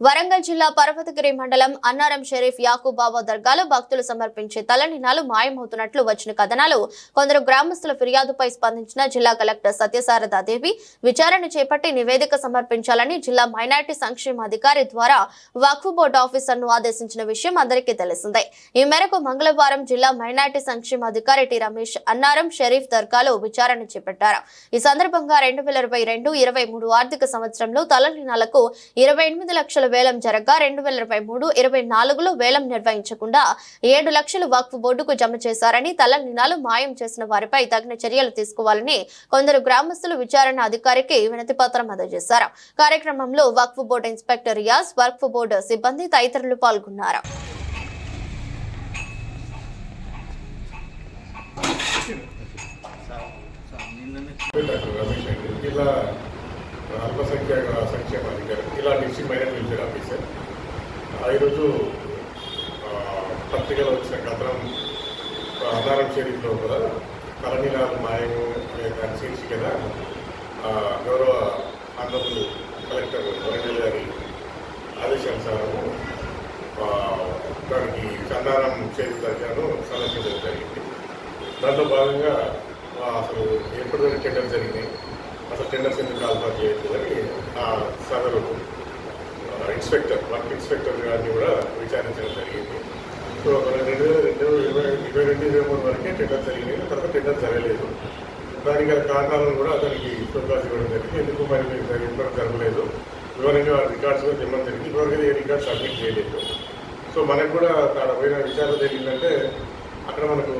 వరంగల్ జిల్లా పర్వతగిరి మండలం అన్నారం షరీఫ్ యాకూబాబా దర్గాలో భక్తులు సమర్పించే తలనినాలు మాయమవుతున్నట్లు వచ్చిన కథనాలు కొందరు గ్రామస్తుల ఫిర్యాదుపై స్పందించిన జిల్లా కలెక్టర్ సత్యసారదాదేవి విచారణ చేపట్టి నివేదిక సమర్పించాలని జిల్లా మైనార్టీ సంక్షేమ అధికారి ద్వారా వక్ఫ్ బోర్డు ఆఫీసర్ను ఆదేశించిన విషయం అందరికీ తెలిసిందే. ఈ మేరకు మంగళవారం జిల్లా మైనార్టీ సంక్షేమ అధికారి టి రమేష్ అన్నారం షరీఫ్ దర్గాలో విచారణ చేపట్టారు. ఈ సందర్భంగా రెండు వేల ఇరవై రెండు ఇరవై మూడు ఆర్థిక సంవత్సరంలో తలనినాలకు ఇరవై ఎనిమిది లక్షల వేలం జరగగా రెండు వేల ఇరవై మూడు ఇరవై నాలుగులో వేలం నిర్వహించకుండా ఏడు లక్షలు వక్ఫ్ బోర్డుకు జమ చేశారని తల నినాలు మాయం చేసిన వారిపై తగిన చర్యలు తీసుకోవాలని కొందరు గ్రామస్తులు విచారణ అధికారికి వినతి పత్రం అందజేశారు. కార్యక్రమంలో Waqf board inspector Riyaz Waqf board సిబ్బంది తదితరులు పాల్గొన్నారు. జిల్లా అల్పసంఖ్యాక సంక్షేమ అధికారి ఇలా డిస్ట్రిక్ట్ మైనర్ వెల్ఫేర్ ఆఫీసర్. ఈరోజు పత్రికలో వచ్చిన కథనం ఆధారం షరీఫ్లో కూడా కలనీలాలు మాయము అనే దాని శీర్షికన గౌరవ ఆంధ్రప్రదేశ్ కలెక్టర్ వరంగల్ గారి ఆదేశానుసారము దానికి చందానం షరీఫ్ దర్గాను సందర్శించడం జరిగింది. దాంట్లో భాగంగా అసలు ఎప్పుడు టెండర్ జరిగినాయి అసలు టెండర్స్ ఎందుకు కాల్ఫర్ చేయట్లేదని ఆ సదరు ఇన్స్పెక్టర్ వర్క్ ఇన్స్పెక్టర్ గారిని కూడా విచారించడం జరిగింది. సో రెండు వేల రెండు ఇరవై ఇరవై రెండు ఇరవై మూడు వరకే టెండర్ జరిగినాయి. తర్వాత టెండర్ జరగలేదు. దానికి గల కారణాలను కూడా అతనికి ఫోటోస్ ఇవ్వడం జరిగింది. ఎందుకు మరి మీరు జరగలేదు ఇవ్వడం జరగలేదు? వివరంగా రికార్డ్స్ కూడా ఇవ్వడం జరిగింది. ఇప్పటివరకు ఏ రికార్డ్ సబ్మిట్ చేయలేదు. సో మనకు కూడా అక్కడ పోయిన విచారణ జరిగిందంటే అక్కడ మనకు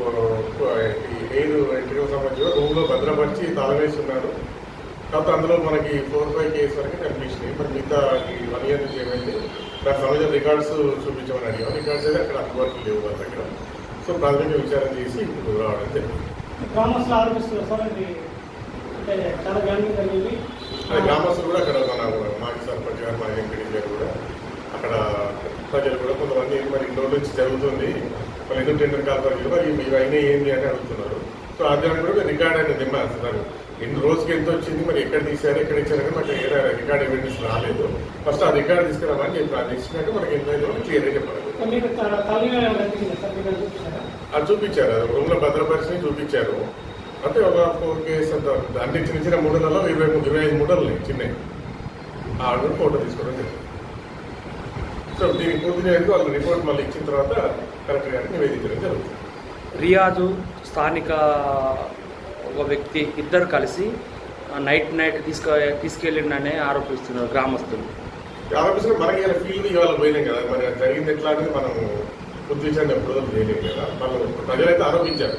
ఈ ఎయిర్ ఎంట్రీకి సంబంధించిన రూమ్లో భద్రపరిచి తాళవేసి ఉన్నారు కాకపోతే అందులో మనకి ఫోర్ ఫైవ్ కేసు వరకు కనిపించినాయి. మరి మిగతా ఈ వన్ ఇయర్ నుంచి ఏమైంది? దానికి సంబంధించిన రికార్డ్స్ చూపించమని అడిగాం. రికార్డ్స్ అయితే అక్కడ అందుబాటులో లేవు వాళ్ళ దగ్గర సో ప్రాథమిక విచారణ చేసి ఇప్పుడు రావడం జరిగింది. గ్రామస్తులు ఆరోపిస్తున్నారు సార్ ఇది అంటే చాలా గ్రామీణ జరిగింది. అది గ్రామస్తులు కూడా అక్కడ మన మాజీ సర్పంచ్ గారు మా ఎంపీడీ గారు కూడా అక్కడ ప్రజలు కూడా కొంతమంది మరి రోజుల నుంచి జరుగుతుంది. మరి ఎందుకు టెండర్ కాల్పర్ మరి మీరు అయినా ఏంటి అని అడుగుతున్నారు. సో ఆ దానికి కూడా రికార్డ్ అనేది దిమ్మేస్తున్నారు ఎన్ని రోజుకి ఎంత వచ్చింది మరి ఎక్కడ తీశారు ఎక్కడ ఇచ్చారని మాకు ఏడా రికార్డ్ ఎవిడెన్స్ రాలేదు. ఫస్ట్ ఆ రికార్డ్ తీసుకురామని చెప్పి అది ఇచ్చినాక మనకి ఎంత అయిందో క్లియర్గా చెప్పాలి. అది చూపించారా? అది చూపించారు. అది రూమ్లో భద్రపరిచి చూపించారు. అంటే ఒక ఫోర్ కేస్ అంత అంటే చిన్న చిన్న మూడలలో ఇరవై ఇరవై ఐదు మూడలు చిన్నవి. ఆ కూడా ఫోటో తీసుకోవడం జరిగింది. సో దీనికి పూర్తి చేయడానికి వాళ్ళు రిపోర్ట్ మళ్ళీ ఇచ్చిన తర్వాత కలెక్టర్ గారికి నివేదించడం జరుగుతుంది. రియాజు స్థానిక ఒక వ్యక్తి ఇద్దరు కలిసి నైట్ నైట్ తీసుకు తీసుకెళ్ళిండని ఆరోపిస్తున్నారు గ్రామస్తులు. ఆరోపిస్తున్న మనకి ఇలా ఫీల్డ్ ఇవాళ పోయినాం కదా మరి అది జరిగింది ఎట్లా అనేది మనం గుర్తించండి విషయాన్ని ఎప్పుడో చేయలేము కదా. వాళ్ళు ప్రజలైతే ఆరోపించారు.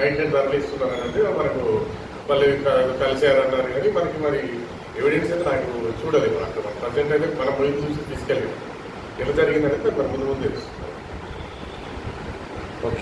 నైట్ నైట్ తరలిస్తున్నారు అంటే మనకు వాళ్ళు క- కలిశారన్నారు కానీ మనకి మరి ఎవిడెన్స్ అయితే నాకు చూడలేదు అక్కడ. ప్రజెంట్ అయితే మనం పోయి చూసి తీసుకెళ్ళాము ఎలా జరిగిందనేది మరి ముందు ముందు తెలుస్తుంది.